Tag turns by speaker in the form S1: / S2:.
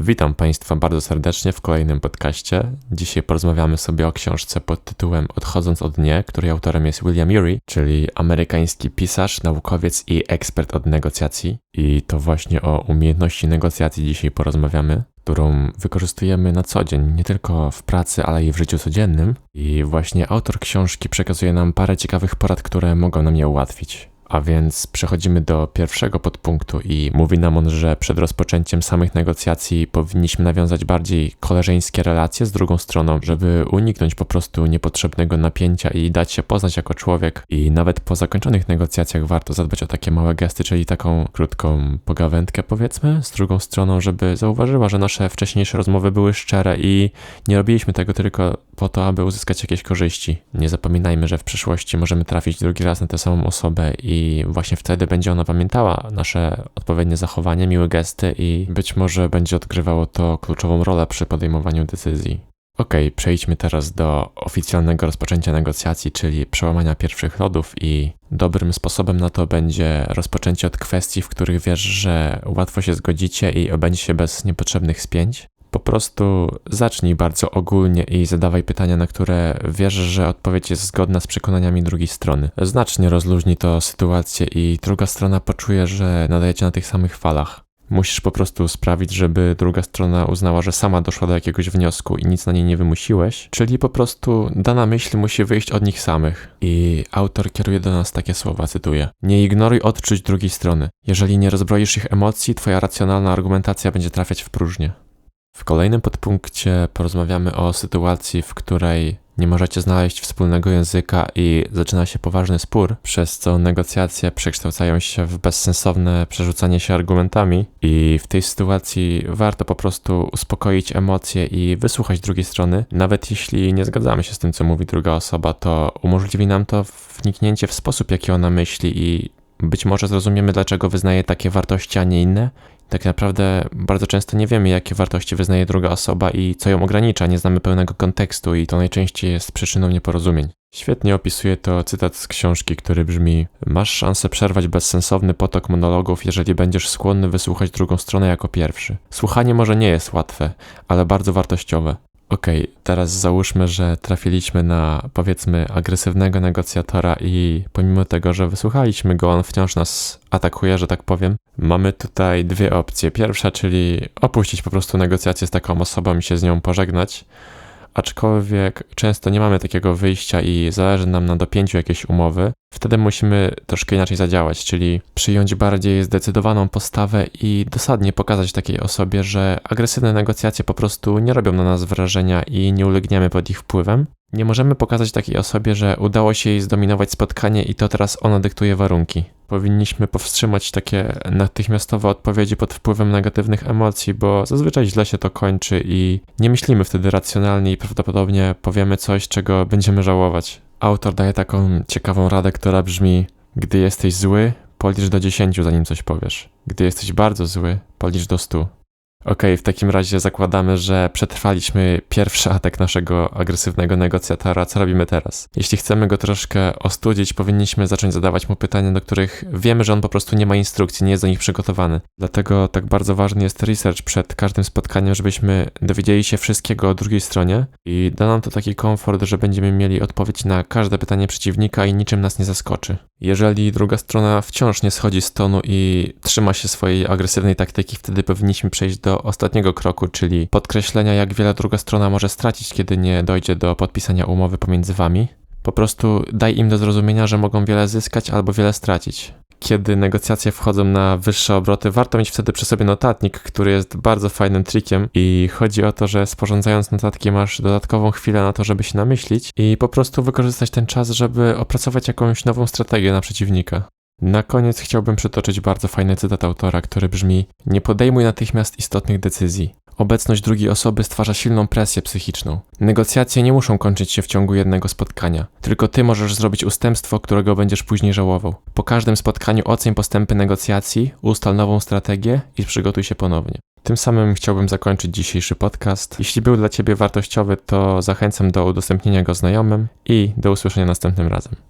S1: Witam Państwa bardzo serdecznie w kolejnym podcaście. Dzisiaj porozmawiamy sobie o książce pod tytułem Odchodząc od nie, której autorem jest William Ury, czyli amerykański pisarz, naukowiec i ekspert od negocjacji. I to właśnie o umiejętności negocjacji dzisiaj porozmawiamy, którą wykorzystujemy na co dzień, nie tylko w pracy, ale i w życiu codziennym. I właśnie autor książki przekazuje nam parę ciekawych porad, które mogą nam je ułatwić. A więc przechodzimy do pierwszego podpunktu i mówi nam on, że przed rozpoczęciem samych negocjacji powinniśmy nawiązać bardziej koleżeńskie relacje z drugą stroną, żeby uniknąć po prostu niepotrzebnego napięcia i dać się poznać jako człowiek. I nawet po zakończonych negocjacjach warto zadbać o takie małe gesty, czyli taką krótką pogawędkę powiedzmy z drugą stroną, żeby zauważyła, że nasze wcześniejsze rozmowy były szczere i nie robiliśmy tego tylko po to, aby uzyskać jakieś korzyści. Nie zapominajmy, że w przyszłości możemy trafić drugi raz na tę samą osobę i właśnie wtedy będzie ona pamiętała nasze odpowiednie zachowanie, miłe gesty i być może będzie odgrywało to kluczową rolę przy podejmowaniu decyzji. Ok, przejdźmy teraz do oficjalnego rozpoczęcia negocjacji, czyli przełamania pierwszych lodów i dobrym sposobem na to będzie rozpoczęcie od kwestii, w których wiesz, że łatwo się zgodzicie i obędzie się bez niepotrzebnych spięć. Po prostu zacznij bardzo ogólnie i zadawaj pytania, na które wierzysz, że odpowiedź jest zgodna z przekonaniami drugiej strony. Znacznie rozluźni to sytuację i druga strona poczuje, że nadajecie na tych samych falach. Musisz po prostu sprawić, żeby druga strona uznała, że sama doszła do jakiegoś wniosku i nic na niej nie wymusiłeś, czyli po prostu dana myśl musi wyjść od nich samych. I autor kieruje do nas takie słowa, cytuję: Nie ignoruj odczuć drugiej strony. Jeżeli nie rozbroisz ich emocji, twoja racjonalna argumentacja będzie trafiać w próżnię. W kolejnym podpunkcie porozmawiamy o sytuacji, w której nie możecie znaleźć wspólnego języka i zaczyna się poważny spór, przez co negocjacje przekształcają się w bezsensowne przerzucanie się argumentami i w tej sytuacji warto po prostu uspokoić emocje i wysłuchać drugiej strony. Nawet jeśli nie zgadzamy się z tym, co mówi druga osoba, to umożliwi nam to wniknięcie w sposób, jaki ona myśli i być może zrozumiemy, dlaczego wyznaje takie wartości, a nie inne tak naprawdę bardzo często nie wiemy, jakie wartości wyznaje druga osoba i co ją ogranicza, nie znamy pełnego kontekstu i to najczęściej jest przyczyną nieporozumień. Świetnie opisuje to cytat z książki, który brzmi: Masz szansę przerwać bezsensowny potok monologów, jeżeli będziesz skłonny wysłuchać drugą stronę jako pierwszy. Słuchanie może nie jest łatwe, ale bardzo wartościowe. Okej, okay, teraz załóżmy, że trafiliśmy na powiedzmy agresywnego negocjatora i pomimo tego, że wysłuchaliśmy go, on wciąż nas atakuje, że tak powiem. Mamy tutaj dwie opcje. Pierwsza, czyli opuścić po prostu negocjacje z taką osobą i się z nią pożegnać aczkolwiek często nie mamy takiego wyjścia i zależy nam na dopięciu jakiejś umowy, wtedy musimy troszkę inaczej zadziałać, czyli przyjąć bardziej zdecydowaną postawę i dosadnie pokazać takiej osobie, że agresywne negocjacje po prostu nie robią na nas wrażenia i nie ulegniemy pod ich wpływem. Nie możemy pokazać takiej osobie, że udało się jej zdominować spotkanie i to teraz ona dyktuje warunki. Powinniśmy powstrzymać takie natychmiastowe odpowiedzi pod wpływem negatywnych emocji, bo zazwyczaj źle się to kończy i nie myślimy wtedy racjonalnie i prawdopodobnie powiemy coś, czego będziemy żałować. Autor daje taką ciekawą radę, która brzmi: Gdy jesteś zły, policz do 10, zanim coś powiesz. Gdy jesteś bardzo zły, policz do 100. Okej, okay, w takim razie zakładamy, że przetrwaliśmy pierwszy atak naszego agresywnego negocjatora. Co robimy teraz? Jeśli chcemy go troszkę ostudzić, powinniśmy zacząć zadawać mu pytania, do których wiemy, że on po prostu nie ma instrukcji, nie jest do nich przygotowany. Dlatego tak bardzo ważny jest research przed każdym spotkaniem, żebyśmy dowiedzieli się wszystkiego o drugiej stronie i da nam to taki komfort, że będziemy mieli odpowiedź na każde pytanie przeciwnika i niczym nas nie zaskoczy. Jeżeli druga strona wciąż nie schodzi z tonu i trzyma się swojej agresywnej taktyki, wtedy powinniśmy przejść do ostatniego kroku, czyli podkreślenia, jak wiele druga strona może stracić, kiedy nie dojdzie do podpisania umowy pomiędzy wami. Po prostu daj im do zrozumienia, że mogą wiele zyskać albo wiele stracić. Kiedy negocjacje wchodzą na wyższe obroty, warto mieć wtedy przy sobie notatnik, który jest bardzo fajnym trikiem i chodzi o to, że sporządzając notatki masz dodatkową chwilę na to, żeby się namyślić i po prostu wykorzystać ten czas, żeby opracować jakąś nową strategię na przeciwnika. Na koniec chciałbym przytoczyć bardzo fajny cytat autora, który brzmi: Nie podejmuj natychmiast istotnych decyzji. Obecność drugiej osoby stwarza silną presję psychiczną. Negocjacje nie muszą kończyć się w ciągu jednego spotkania. Tylko ty możesz zrobić ustępstwo, którego będziesz później żałował. Po każdym spotkaniu oceń postępy negocjacji, ustal nową strategię i przygotuj się ponownie. Tym samym chciałbym zakończyć dzisiejszy podcast. Jeśli był dla Ciebie wartościowy, to zachęcam do udostępnienia go znajomym i do usłyszenia następnym razem.